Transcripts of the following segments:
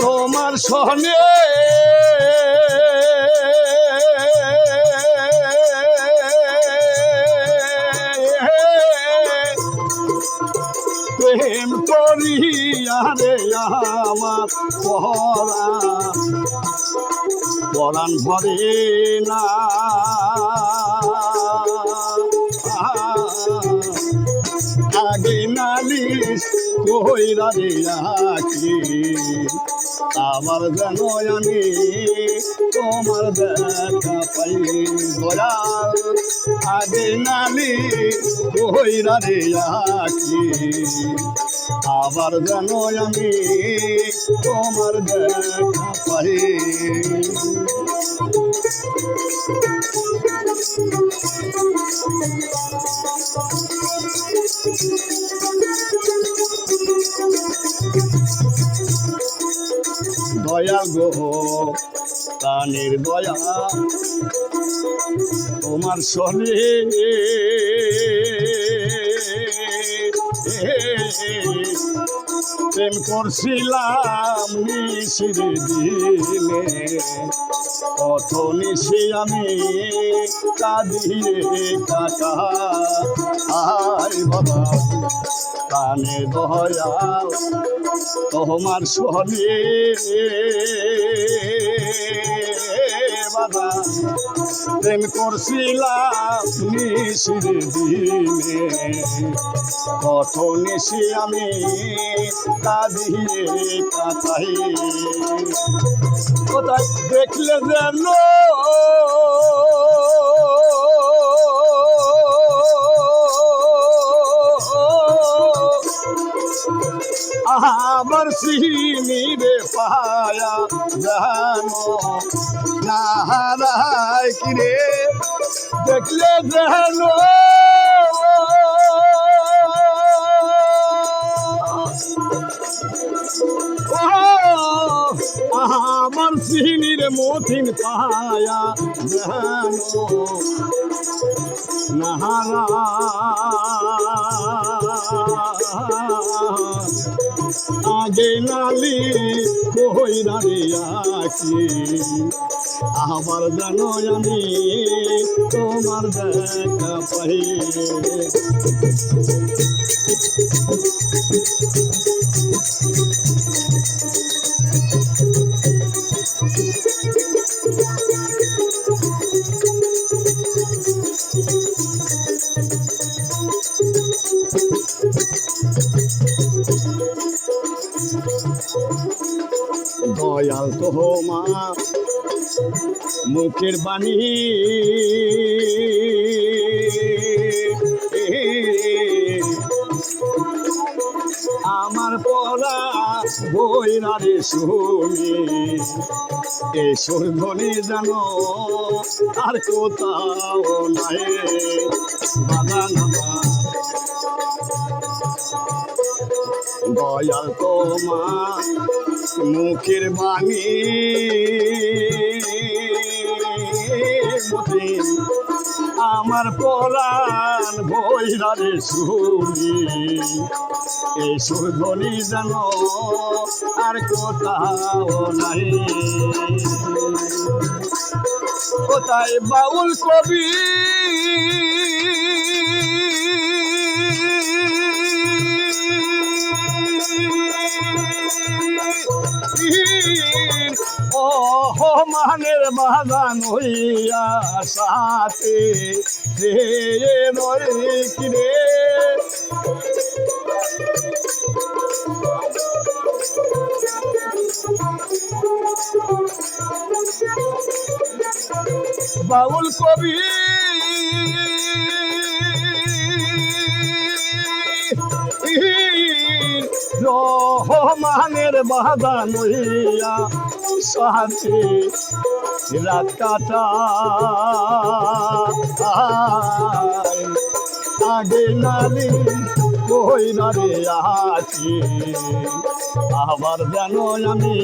তোমার সহনে প্রেম করিয়া রে আমার পরা পরাণ ভরে না। কইরা রে আখি আমার যেন আমি তোমার দেখা পাই দয়াল। আগে নালি কইরা রে আখি আবার যেন আমি তোমার দেখা পাই গো প্রাণের দয়া। তোমার সনে প্রেম করছিলাম নিশির দিনে কত নিশি আমি কাঁদিয়ে কাটা আয় বাবা। কানে দয়া তোমার সনে বাবা। প্রেম করছিলাম নিশির দিনে। কত নিশি আমি কাঁদিয়ে কাটাই কোথায় দেখলে যেন? আমার সিনিরে পায়া জানো না হারায় কিরে? দেখলে জানো আমার সিনির মথিন পায়া জানো নাহারা আগে নালি কইরা রে আছি আমার জানো আমি তোমার দেখা পাই। দয়াল তোমা মুখের বাণী। আমার পড়া বইরা রে শুনি, এ সুরধ্বনি জানো আর কোথাও নাই। আমার দয়াল তোমার মুখের বাণী। আমার পরাণ বৈরারে শুনি এই সুধ্বনি যেন আর কোথাও নাই। কোথায় বাউল কবি সাথে রে বাউল কবি রহমানের বাগান হইয়া সাথে রাত কাটা। আগে নালি কই না রে আছি। আবার যেন আমি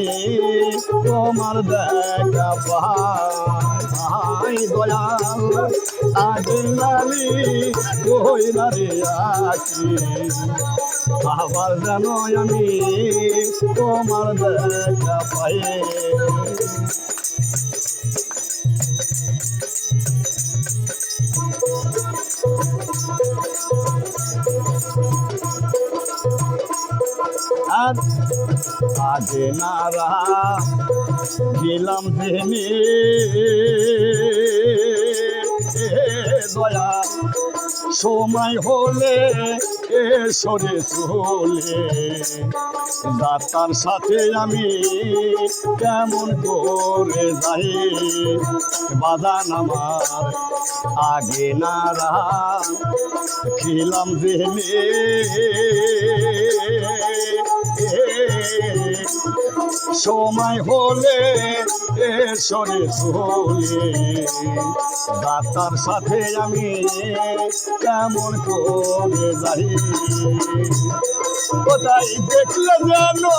তোমার দেখা পাই দয়াল। আগে নালি কই না রে আছি। আবার যেন আমি তোমার দেখা পাই আগে নারা গেলাম জেনে দয়া সময় হলে এ সরে চলে। যাত্রার সাথে আমি কেমন করে যাই? বাজান আমার আগে নারা খিলাম জেনে সময় হলে সরে চলে। দাতার সাথে আমি কেমন করে যাই? কোথায় দেখলে জানো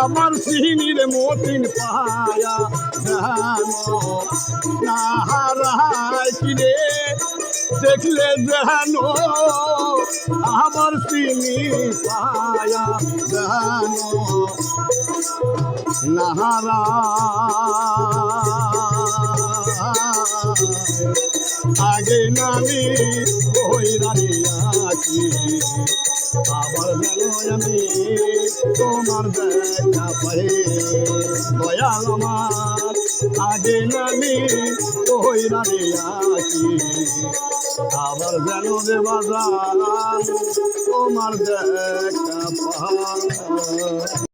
আমার সিহিনীর মতিন পায়া জানো না হারায় কিরে দেখলে জানো আমার জানো নাহারা আগে নামি ওই রানিয়াছি আবার যেন আমি তোমার দেখা পাই। দয়াল আমার, আগে নামি ওই রানিয়াছি আবার যেন রে বাজান তোমার দেখা পাই